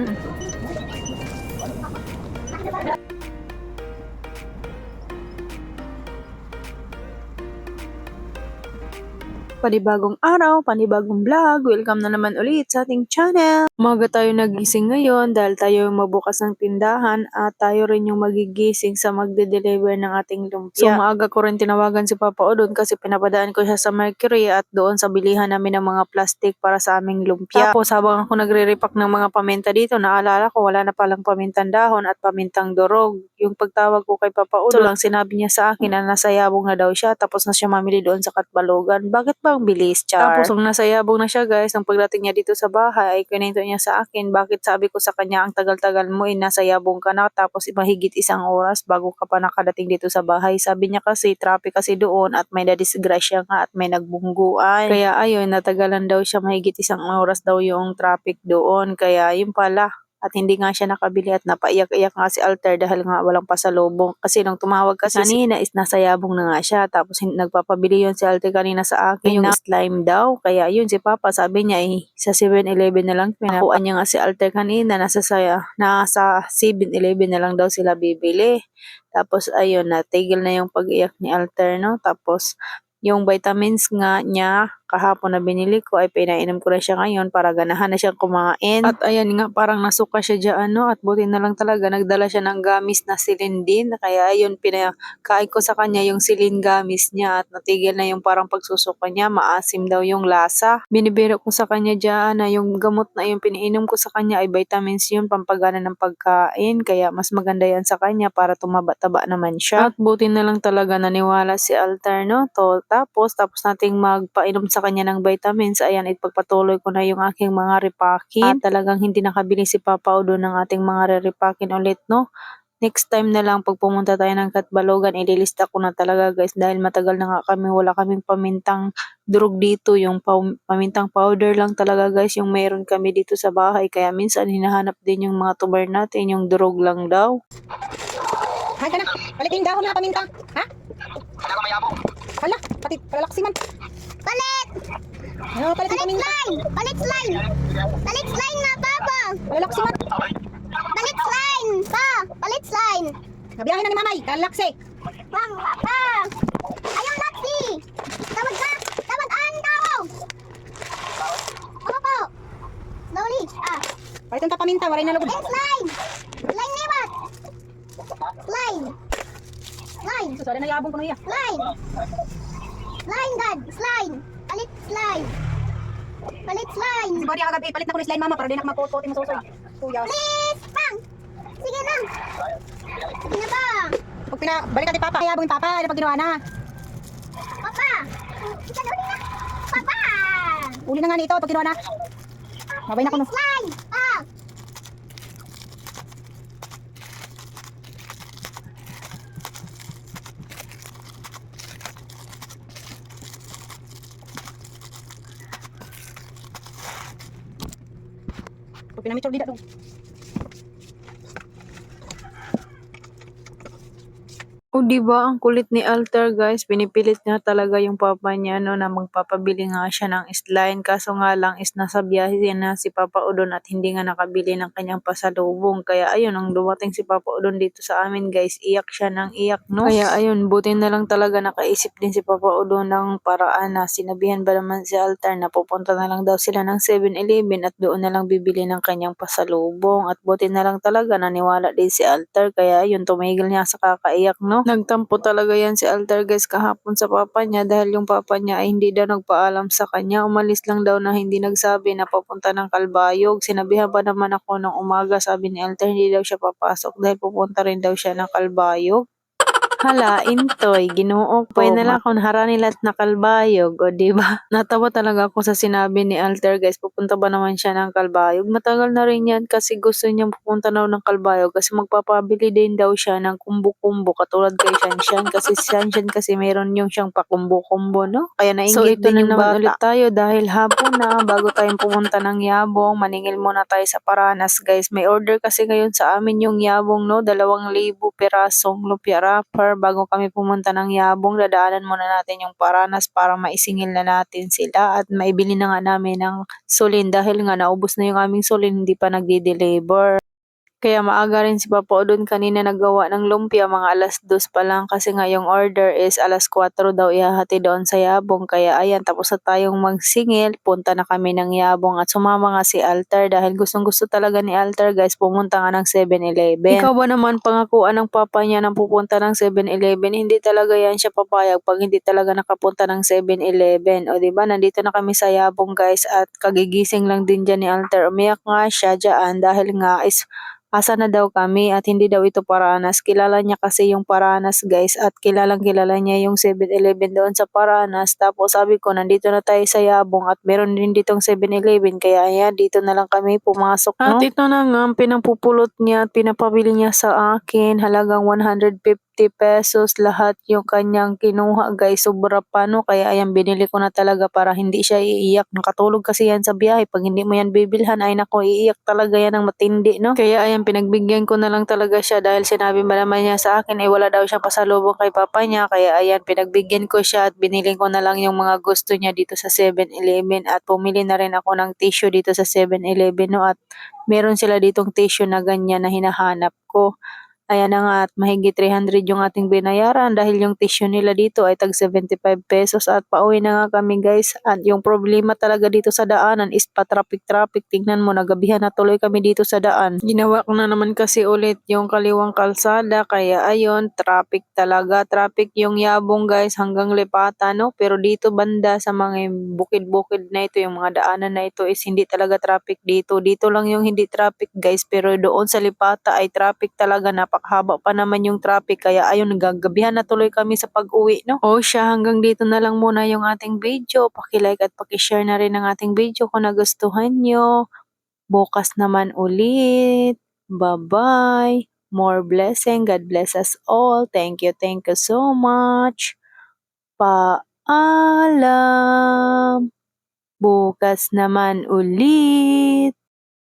응. Panibagong araw, panibagong vlog. Welcome na naman ulit sa ating channel. Umaga tayo nagising ngayon dahil tayo yung magbukas ng tindahan at tayo rin yung magigising sa magde-deliver ng ating lumpia. So maaga ko rin tinawagan si Papa Odon kasi pinapadaan ko siya sa Mercury at doon sa bilihan namin ng mga plastic para sa aming lumpia. Tapos habang ako nagre-repack ng mga paminta dito, naalala ko wala na palang pamintang dahon at pamintang durog. Yung pagtawag ko kay Papa Odon, so lang sinabi niya sa akin na nasa yabong na daw siya tapos na siya mamili doon sa Katbalogan. Bakit ba ang bilis, Char? Tapos nung nasa na siya guys, nung pagdating niya dito sa bahay, ay kinento niya sa akin, bakit sabi ko sa kanya, ang tagal-tagal mo, eh, nasa yabong ka na, tapos mahigit isang oras bago ka pa nakadating dito sa bahay. Sabi niya kasi, traffic kasi doon at may nadisgrasya nga at may nagbungguan. Kaya ayun, natagalan daw siya mahigit isang oras daw yung traffic doon. Kaya yun pala, at hindi nga siya nakabili at napaiyak-iyak nga si Alter dahil nga walang pasalubong. Kasi nung tumawag kasi kanina is nasa yabong na nga siya. Tapos nagpapabili yun si Alter kanina sa akin yung slime daw. Kaya yun si Papa sabi niya eh, sa 7-Eleven na lang. Pinakuha niya nga si Alter kanina nasa, saya, nasa 7-Eleven na lang daw sila bibili. Tapos ayun, natigil na yung pag-iyak ni Alter no. Tapos yung vitamins nga niya kahapon na binili ko ay pinainom ko na siya ngayon para ganahan na siyang kumain. At ayan nga parang nasuka siya dyan no at buti na lang talaga nagdala siya ng gamis na silindin. Kaya ayun pinakain ko sa kanya yung silin gamis niya at natigil na yung parang pagsusuka niya. Maasim daw yung lasa. Binibiro ko sa kanya dyan na yung gamot na yung piniinom ko sa kanya ay vitamins yun pampagana ng pagkain. Kaya mas maganda yan sa kanya para tumaba-taba naman siya. At buti na lang talaga naniwala si Alter no. To, tapos tapos nating magpainom sa kanya ng vitamins. Ayan, ipagpatuloy ko na yung aking mga repacking. At talagang hindi nakabili si Papa Udo ng ating mga re-repacking ulit, no? Next time na lang pag pumunta tayo ng Katbalogan, ililista ko na talaga guys dahil matagal na nga kami, wala kaming pamintang durog dito, yung pamintang powder lang talaga guys yung mayroon kami dito sa bahay. Kaya minsan hinahanap din yung mga tuber natin, yung durog lang daw. Hay ka na. Palit yung dahon na paminta. Ha? Hala, pati palalaksi man. Palit! Ano, palit Palit paminta. slime! Palit slime! Palit slime na, Papa! Palalaksi man. Palit slime! Pa! Palit slime! Nabiyahin na ni mamay. Kalalaksi. Ma'am, pa! Ayaw Laxi! Tawag ka! Tawag an tawag! Ano po? Slowly! Ah! Palit yung paminta. Waray na lugod. Palit! Slime liwat! Slime! Slime! Susunod na yabong ko na iya. Slime! Slime, Dad! Slime! Palit slime! Palit slime! Si Body agad eh. Palit na ko ni slime mama para di na maputot mo susoy. Kuya. Please! Pang! Sige na! Sige na ba? Pag pina, balik natin papa. Yabong yung papa. Ano pag ginawa na? Papa! Ika na na! Papa! Uli na nga nito. Pag ginawa na. Mabay na ko no. Slime! Ah! Pag O di ba ang kulit ni Alter guys, pinipilit niya talaga yung papa niya no na magpapabili nga siya ng slime kaso nga lang is nasa biyahe na si Papa Udon at hindi nga nakabili ng kanyang pasalubong. Kaya ayun, nang dumating si Papa Udon dito sa amin guys, iyak siya ng iyak no. Kaya ayun, buti na lang talaga nakaisip din si Papa Udon ng paraan na sinabihan ba naman si Alter na pupunta na lang daw sila ng 7-Eleven at doon na lang bibili ng kanyang pasalubong. At buti na lang talaga naniwala din si Alter kaya ayun, tumigil niya sa kakaiyak no. Nagtampo talaga yan si Alter guys kahapon sa papa niya dahil yung papa niya ay hindi daw nagpaalam sa kanya. Umalis lang daw na hindi nagsabi na papunta ng Kalbayog. Sinabihan pa naman ako ng umaga sabi ni Alter hindi daw siya papasok dahil pupunta rin daw siya ng Kalbayog. Hala, intoy, ginoo ko. Pwede na lang kung hara nila at nakalbayog, o di ba? Natawa talaga ako sa sinabi ni Alter, guys. Pupunta ba naman siya ng Kalbayog? Matagal na rin yan kasi gusto niya pupunta daw ng Kalbayog kasi magpapabili din daw siya ng kumbo-kumbo katulad kay Shanshan kasi si Shanshan kasi meron yung siyang pakumbo-kumbo, no? Kaya nainggit So, ito din na naman bata. ulit tayo dahil hapon na bago tayong pumunta ng Yabong, maningil muna tayo sa Paranas, guys. May order kasi ngayon sa amin yung Yabong, no? Dalawang libo pirasong lumpia wrapper bago kami pumunta ng Yabong. Dadaanan muna natin yung Paranas para maisingil na natin sila at maibili na nga namin ng sulin dahil nga naubos na yung aming sulin, hindi pa nagdi-deliver. Kaya maaga rin si Papa Odon kanina naggawa ng lumpia, mga alas 2 pa lang kasi nga yung order is alas 4 daw ihahati doon sa Yabong. Kaya ayan, tapos na tayong magsingil, punta na kami ng Yabong at sumama nga si Alter dahil gustong gusto talaga ni Alter guys, pumunta nga ng 7-Eleven. Ikaw ba naman pangakuan ng papa niya ng pupunta ng 7-Eleven? Hindi talaga yan siya papayag pag hindi talaga nakapunta ng 7-Eleven. O ba nandito na kami sa Yabong guys at kagigising lang din dyan ni Alter. Umiyak nga siya dyan dahil nga is asa na daw kami at hindi daw ito Paranas. Kilala niya kasi yung Paranas guys at kilalang kilala niya yung 7-Eleven doon sa Paranas. Tapos sabi ko nandito na tayo sa Yabong at meron din ditong 7-Eleven kaya ayan dito na lang kami pumasok no. At ito na nga ang pinapupulot niya at pinapabili niya sa akin halagang 150 pesos lahat yung kanyang kinuha guys. Sobra pa no? Kaya ayan binili ko na talaga para hindi siya iiyak. Nakatulog kasi yan sa biyahe. Pag hindi mo yan bibilhan ay nako iiyak talaga yan ng matindi no? Kaya ayan pinagbigyan ko na lang talaga siya dahil sinabi ba naman niya sa akin ay wala daw siyang pasalubong kay papa niya. Kaya ayan pinagbigyan ko siya at binili ko na lang yung mga gusto niya dito sa 7-Eleven at pumili na rin ako ng tissue dito sa 7-Eleven no? At meron sila ditong tissue na ganyan na hinahanap ko Ayan na nga at mahigit 300 yung ating binayaran dahil yung tissue nila dito ay tag 75 pesos at pauwi na nga kami guys. At yung problema talaga dito sa daanan is pa-traffic-traffic. Tingnan mo, nagabihan na tuloy kami dito sa daan. Ginawa ko na naman kasi ulit yung kaliwang kalsada kaya ayun, traffic talaga. Traffic yung yabong guys hanggang Lepata no. Pero dito banda sa mga bukid-bukid na ito, yung mga daanan na ito is hindi talaga traffic dito. Dito lang yung hindi traffic guys pero doon sa Lipata ay traffic talaga napakahaba pa naman yung traffic kaya ayun nagagabihan na tuloy kami sa pag-uwi no. O siya hanggang dito na lang muna yung ating video. Paki-like at paki-share na rin ang ating video kung nagustuhan nyo. Bukas naman ulit. Bye-bye. More blessing. God bless us all. Thank you, thank you so much. Paalam. Bukas naman ulit.